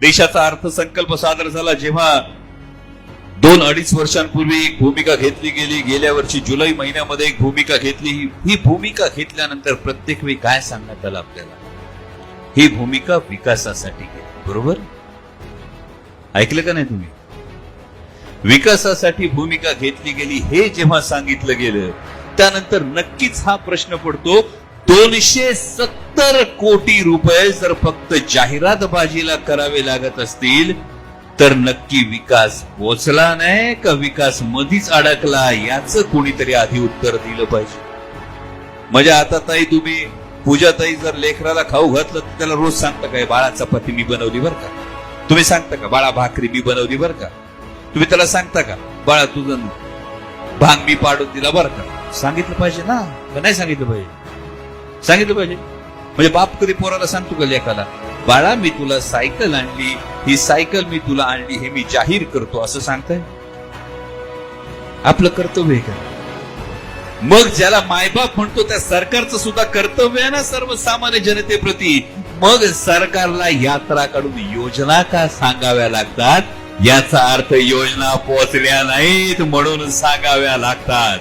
देशाचा अर्थसंकल्प सादर झाला जेव्हा दोन अडीच वर्षांपूर्वी एक भूमिका घेतली गेली. गेल्या वर्षी जुलै महिन्यामध्ये एक भूमिका घेतली. ही- भूमिका घेतल्यानंतर प्रत्येक वेळी काय सांगण्यात आलं आपल्याला? ही भूमिका विकासासाठी घेतली. बरोबर? ऐकलं का नाही तुम्ही? विकासासाठी भूमिका घेतली गेली हे जेव्हा सांगितलं गेलं त्यानंतर नक्कीच हा प्रश्न पडतो दोनशे सत्तर कोटी रुपये जर फक्त जाहिरात बाजीला करावे लागत असतील तर नक्की विकास पोचला नाही का? विकास मधीच अडकला याचं कोणीतरी आधी उत्तर दिलं पाहिजे. म्हणजे आता ताई तुम्ही पूजा ताई जर लेकराला खाऊ घातलं तर त्याला रोज सांगता काय बाळा चपाती मी बनवली बरं का? तुम्ही सांगता का बाळा भाकरी मी बनवली बरं का? तुम्ही त्याला सांगता का बाळा तुझं भांग मी पाडून दिला बरं का? सांगितलं पाहिजे ना? का नाही सांगितलं पाहिजे? सांगितलं पाहिजे. म्हणजे बाप कधी पोराला सांगतो का लेखाला बाळा मी तुला सायकल आणली ही सायकल मी तुला आणली हे मी जाहीर करतो असं सांगताय? आपलं कर्तव्य आहे का? मग ज्याला मायबाप म्हणतो त्या सरकारचं सुद्धा कर्तव्य आहे ना सर्वसामान्य जनतेप्रती. मग सरकारला यात्रा काढून योजना का सांगाव्या लागतात? याचा अर्थ योजना पोहोचल्या नाहीत म्हणून सांगाव्या लागतात.